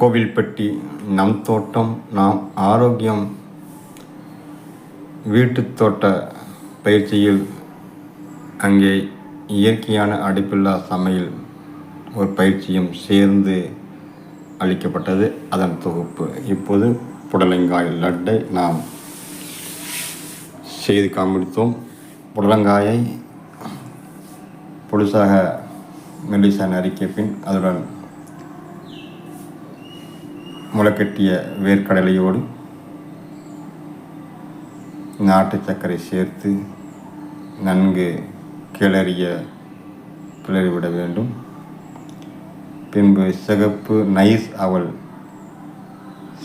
கோவில்பட்டி நம் தோட்டம் நாம் ஆரோக்கியம் வீட்டுத் தோட்ட பயிற்சியில் அங்கே இயற்கையான அடுப்பில்லா சமையல் ஒரு பயிற்சியும் சேர்ந்து அளிக்கப்பட்டது. அதன் தொகுப்பு இப்போது புடலங்காய் லட்டை நாம் செய்து காண்பித்தோம். புடலங்காயை புதுசாக மெல்லிசா நறுக்கிய பின் அதுடன் முளைக்கட்டிய வேர்க்கடலையோடு நாட்டு சர்க்கரை சேர்த்து நன்கு கிளறிய கிளறிவிட வேண்டும். பின்பு சிகப்பு நைஸ் அவள்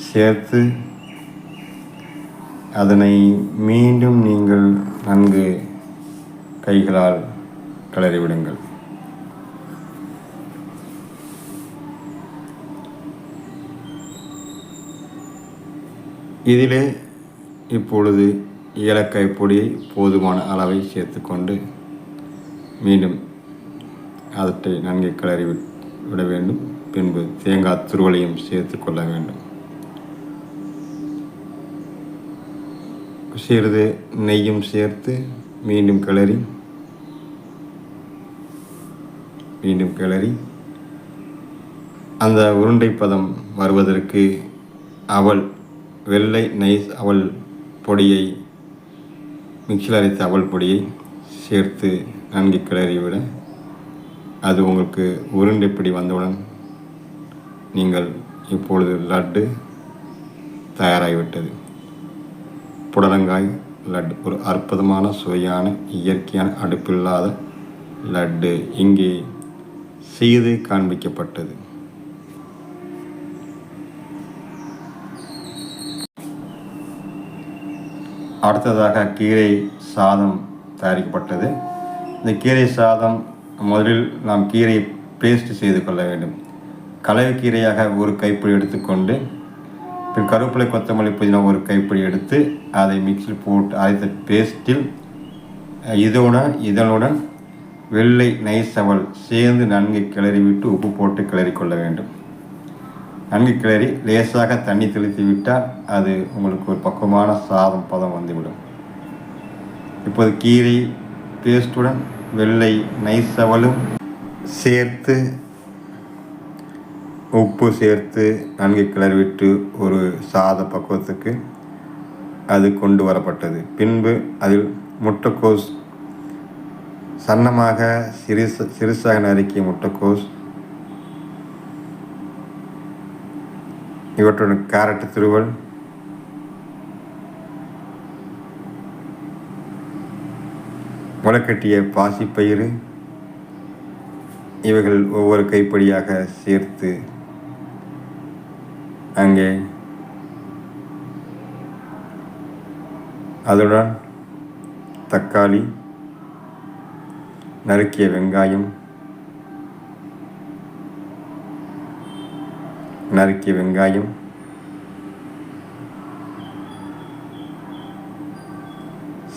சேர்த்து அதனை மீண்டும் நீங்கள் நன்கு கைகளால் கிளறிவிடுங்கள். இதிலே இப்பொழுது ஏலக்காய் பொடியை போதுமான அளவை சேர்த்துக்கொண்டு மீண்டும் அதட்டை நன்கு கிளறி விட வேண்டும். பின்பு தேங்காய் துருவலையும் சேர்த்து கொள்ள வேண்டும். சிறிது நெய்யும் சேர்த்து மீண்டும் கிளறி மீண்டும் கிளறி அந்த உருண்டை பதம் வருவதற்கு அவள் வெள்ளை நைஸ் அவல் பொடியை மிக்சியில் அரைத்த அவல் பொடியை சேர்த்து நன்கு கிளறிவிட. அது உங்களுக்கு உருண்டைப்பிடி வந்தவுடன் நீங்கள் இப்பொழுது லட்டு தயாராகிவிட்டது. புடலங்காய் லட்டு ஒரு அற்புதமான சுவையான இயற்கையான அடுப்பில்லாத லட்டு இங்கே செய்து காண்பிக்கப்பட்டது. அடுத்ததாக கீரை சாதம் தயாரிக்கப்பட்டது. இந்த கீரை சாதம் முதலில் நாம் கீரையை பேஸ்ட் செய்து கொள்ள வேண்டும். கலவை கீரையாக ஒரு கைப்பிடி எடுத்துக்கொண்டு பின் கருவேப்பிலை கொத்தமல்லி புதினா ஒரு கைப்பிடி எடுத்து அதை மிக்சியில் போட்டு அரைத்த பேஸ்ட்டில் இதனுடன் இதனுடன் வெள்ளை நைஸ் சேர்ந்து நன்கு கிளறிவிட்டு உப்பு போட்டு கிளறி கொள்ள வேண்டும். நன்கு கிளறி லேசாக தண்ணி தெளித்து விட்டால் அது உங்களுக்கு ஒரு பக்குவமான சாதம் பதம் வந்துவிடும். இப்போது கீரை பேஸ்ட்டுடன் வெள்ளை நைஸ் சேர்த்து உப்பு சேர்த்து நன்கு கிளறிவிட்டு ஒரு சாத பக்குவத்துக்கு அது கொண்டு வரப்பட்டது. பின்பு அதில் முட்டைக்கோஸ் சன்னமாக சிறு சிறுசாக நறுக்கிய முட்டைக்கோஸ் இவற்றுடன் கேரட் திருவல். முளைக்கட்டிய பாசிப்பயிறு. இவைகள் ஒவ்வொரு கைப்படியாக சேர்த்து அங்கே அதுடன் தக்காளி நறுக்கிய வெங்காயம் நறுக்கிய வெங்காயம்.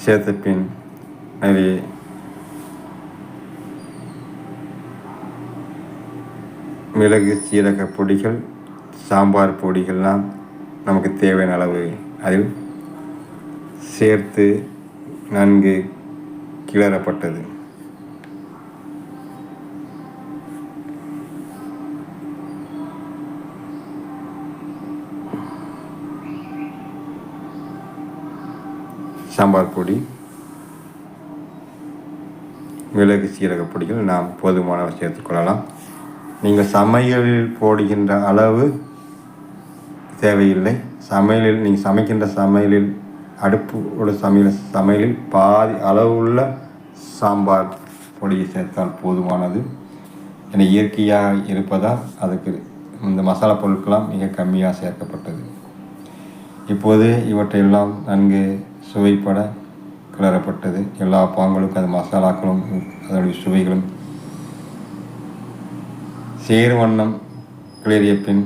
சேர்த்த பின் அதிலே மிளகு சீரக பொடிகள் சாம்பார் பொடிகள்லாம் நமக்கு தேவையான அளவு அதில் சேர்த்து நன்கு கிளறப்பட்டது. சாம்பார் பொடி மிளகு சீரக பொடிகள் நாம் போதுமானவை சேர்த்துக்கொள்ளலாம் நீங்கள் சமையலில் போடுகின்ற அளவு தேவையில்லை. சமையலில் நீங்கள் சமைக்கின்ற சமையலில் அடுப்போட சமையல் சமையலில் பாதி அளவுள்ள சாம்பார் பொடியை சேர்த்தால் போதுமானது. என இயற்கையாக இருப்பதால் அதுக்கு இந்த மசாலா பொருட்களாம் மிக கம்மியாக சேர்க்கப்பட்டது. இப்போது இவற்றையெல்லாம் நன்கு சுவைப்பட கிளறப்பட்டது. எல்லா பாங்களுக்கும் அது மசாலாக்களும் அதனுடைய சுவைகளும் சேர் வண்ணம் கிளறிய பின்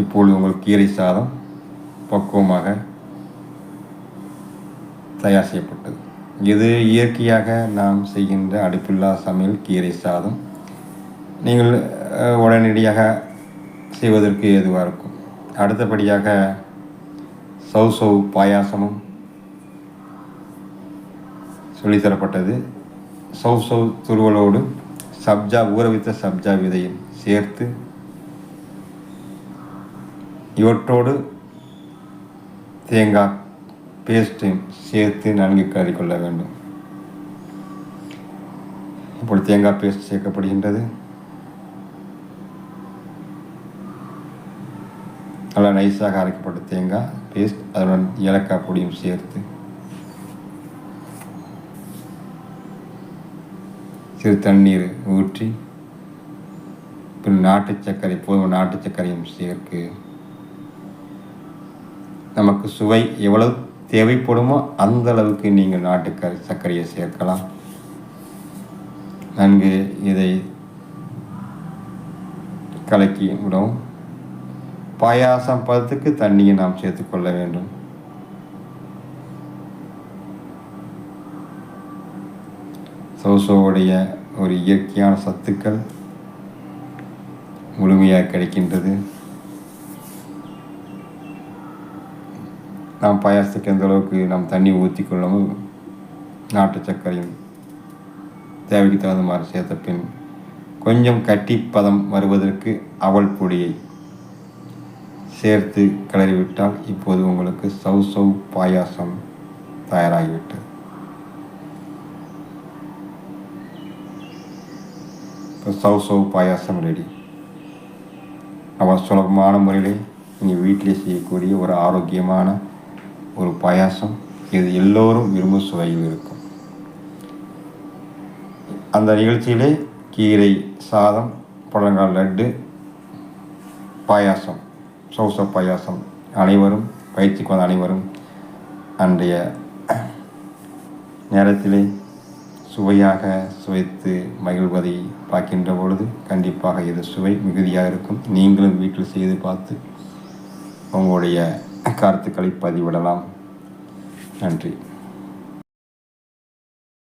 இப்பொழுது உங்கள் கீரை சாதம் பக்குவமாக தயார் செய்யப்பட்டது. இது இயற்கையாக நாம் செய்கின்ற அடுப்பில்லா சமையல் கீரை சாதம். நீங்கள் உடனடியாக செய்வதற்கு எதுவாக இருக்கும். அடுத்தபடியாக சௌ சௌ பாயாசமும் சொல்லித்தரப்பட்டது. சௌ சௌ துருவலோடு சப்ஜா ஊற வைத்த சப்ஜா விதையும் சேர்த்து இவற்றோடு தேங்காய் பேஸ்ட்டையும் சேர்த்து நன்கு கறிக்கொள்ள வேண்டும். இப்பொழுது தேங்காய் பேஸ்ட் சேர்க்கப்படுகின்றது. நல்லா நைஸாக அரைக்கப்பட்ட தேங்காய் பேஸ்ட் அதனுடன் ஏலக்காய் பொடியும் சேர்த்து. சிறு தண்ணீர் ஊற்றி பின் நாட்டு சர்க்கரை போதும் நாட்டு சர்க்கரையும் சேர்க்கு நமக்கு சுவை எவ்வளவு தேவைப்படுமோ அந்த அளவுக்கு நீங்கள் நாட்டு சர்க்கரையை சேர்க்கலாம். நன்கு இதை கலக்கி விடவும். பாயாசம் பதத்துக்கு தண்ணியை நாம் சேர்த்துக்கொள்ள வேண்டும். சோசோவுடைய ஒரு இயற்கையான சத்துக்கள் முழுமையாக கிடைக்கின்றது. நாம் பாயாசத்துக்கு எந்த அளவுக்கு நாம் தண்ணி ஊற்றி கொள்ளவும் நாட்டு சர்க்கரையும் தேவைக்கு தகுந்த மாதிரி சேர்த்த பின் கொஞ்சம் கட்டி பதம் வருவதற்கு அவல் பொடியை சேர்த்து கிளறிவிட்டால் இப்போது உங்களுக்கு சவு சவ் பாயாசம் தயாராகிவிட்டது. இப்போ சவ் சௌ பாயாசம் ரெடி நம்ம சுலபமான முறையிலே நீங்கள் வீட்டிலே செய்யக்கூடிய ஒரு ஆரோக்கியமான ஒரு பாயாசம் இது எல்லோரும் விரும்பும் சுவையில் இருக்கும். அந்த நிகழ்ச்சியிலே கீரை சாதம் புடலங்காய் லட்டு பாயாசம் சௌச பாயாசம் அனைவரும் பயிற்சி கொண்ட அனைவரும் அன்றைய நேரத்திலே சுவையாக சுவைத்து மகிழ்வதை பார்க்கின்ற பொழுது கண்டிப்பாக இது சுவை மிகுதியாக இருக்கும். நீங்களும் வீட்டில் செய்து பார்த்து உங்களுடைய கருத்துக்களை பதிவிடலாம். நன்றி.